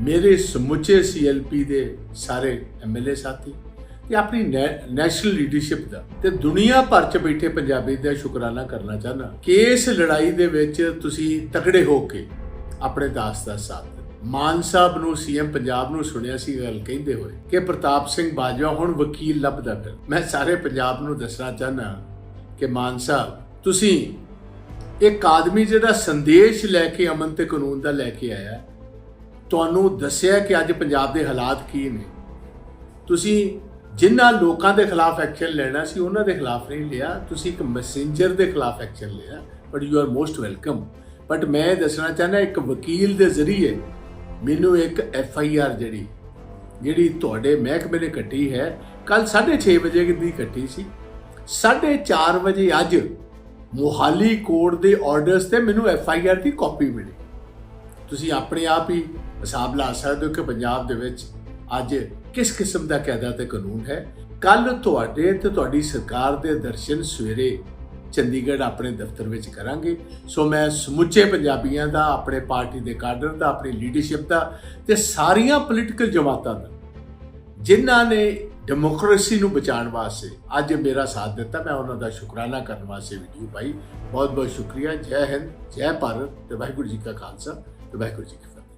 ਮੇਰੇ ਸਮੁੱਚੇ ਸੀਐਲਪੀ ਦੇ ਸਾਰੇ ਐਮਐਲਏ ਸਾਥੀ ਤੇ ਆਪਣੀ ਨੈ- ਨੈਸ਼ਨਲ ਲੀਡਰਸ਼ਿਪ ਦਾ ਤੇ ਦੁਨੀਆ ਭਰ ਚ ਬੈਠੇ ਪੰਜਾਬੀ ਦਾ ਸ਼ੁਕਰਾਨਾ ਕਰਨਾ ਚਾਹਨਾ ਕਿ ਇਸ ਲੜਾਈ ਦੇ ਵਿੱਚ ਤੁਸੀਂ ਤਕੜੇ ਹੋ ਕੇ ਆਪਣੇ ਦਾਸ ਦਾ ਸਾਥ ਦਿੱਤਾ। ਮਾਨ ਸਾਹਿਬ ਨੂੰ ਸੀਐਮ ਪੰਜਾਬ ਨੂੰ ਸੁਣਿਆ ਸੀ ਗੱਲ ਕਹਿੰਦੇ ਹੋਏ ਕਿ ਪ੍ਰਤਾਪ ਸਿੰਘ ਬਾਜਵਾ ਹੁਣ ਵਕੀਲ ਲੱਭਦਾ ਫਿਰ ਮੈਂ ਸਾਰੇ ਪੰਜਾਬ ਨੂੰ ਦੱਸਣਾ ਚਾਹਨਾ ਕਿ ਮਾਨ ਸਾਹਿਬ, ਤੁਸੀਂ ਇੱਕ ਆਦਮੀ ਜਿਹੜਾ ਸੰਦੇਸ਼ ਲੈ ਕੇ ਅਮਨ ਤੇ ਕਾਨੂੰਨ ਦਾ ਲੈ ਕੇ ਆਇਆ ਤੁਹਾਨੂੰ ਦੱਸਿਆ ਕਿ ਅੱਜ ਪੰਜਾਬ ਦੇ ਹਾਲਾਤ ਕੀ ਨੇ? ਤੁਸੀਂ ਜਿਨ੍ਹਾਂ ਲੋਕਾਂ ਦੇ ਖਿਲਾਫ ਐਕਸ਼ਨ ਲੈਣਾ ਸੀ, ਉਹਨਾਂ ਦੇ ਖਿਲਾਫ ਨਹੀਂ ਲਿਆ। ਤੁਸੀਂ ਇੱਕ ਮੈਸੇਂਜਰ ਦੇ ਖਿਲਾਫ ਐਕਸ਼ਨ ਲਿਆ but you are most welcome but ਮੈਂ ਦੱਸਣਾ ਚਾਹੁੰਦਾ, ਇੱਕ ਵਕੀਲ ਦੇ ਜ਼ਰੀਏ ਮੈਨੂੰ ਇੱਕ ਐਫ ਆਈ ਆਰ ਜਿਹੜੀ ਜਿਹੜੀ ਤੁਹਾਡੇ ਮਹਿਕਮੇ ਨੇ ਕੱਟੀ ਹੈ ਕੱਲ 6:30 ਵਜੇ ਦੀ ਕੱਟੀ ਸੀ। 4:30 ਵਜੇ ਅੱਜ ਮੋਹਾਲੀ ਕੋਰਟ ਦੇ ਆਰਡਰਸ ਤੇ ਮੈਨੂੰ ਐਫ ਆਈ ਆਰ ਦੀ ਕਾਪੀ ਮਿਲੀ। ਤੁਸੀਂ ਆਪਣੇ ਆਪ ਹੀ ਹਿਸਾਬ ਲਾ ਸਕਦੇ ਹੋ ਕਿ ਪੰਜਾਬ ਦੇ ਵਿੱਚ ਅੱਜ ਕਿਸ ਕਿਸਮ ਦਾ ਕਾਇਦਾ ਤੇ ਕਾਨੂੰਨ ਹੈ? ਕੱਲ ਤੁਹਾਡੇ ਤੇ ਤੁਹਾਡੀ ਸਰਕਾਰ ਦੇ ਦਰਸ਼ਨ ਸਵੇਰੇ ਚੰਡੀਗੜ੍ਹ ਆਪਣੇ ਦਫ਼ਤਰ ਵਿੱਚ ਕਰਾਂਗੇ। ਸੋ ਮੈਂ ਸਮੁੱਚੇ ਪੰਜਾਬੀਆਂ ਦਾ, ਆਪਣੇ ਪਾਰਟੀ ਦੇ ਕਾਡਰ ਦਾ, ਆਪਣੀ ਲੀਡਰਸ਼ਿਪ ਦਾ ਤੇ ਸਾਰੀਆਂ ਪੋਲੀਟੀਕਲ ਜਮਾਤਾਂ ਦਾ, ਜਿਨ੍ਹਾਂ ਨੇ ਡੈਮੋਕ੍ਰੇਸੀ ਨੂੰ ਬਚਾਉਣ ਵਾਸਤੇ ਅੱਜ ਮੇਰਾ ਸਾਥ ਦਿੱਤਾ, ਮੈਂ ਉਹਨਾਂ ਦਾ ਸ਼ੁਕਰਾਨਾ ਕਰਨ ਵਾਸਤੇ ਵੀਡੀਓ ਪਾਈ। ਬਹੁਤ ਬਹੁਤ ਸ਼ੁਕਰੀਆ। ਜੈ ਹਿੰਦ, ਜੈ ਭਾਰਤ ਤੇ ਵਾਹਿਗੁਰੂ ਜੀ ਕਾ ਖਾਲਸਾ। ਤੇ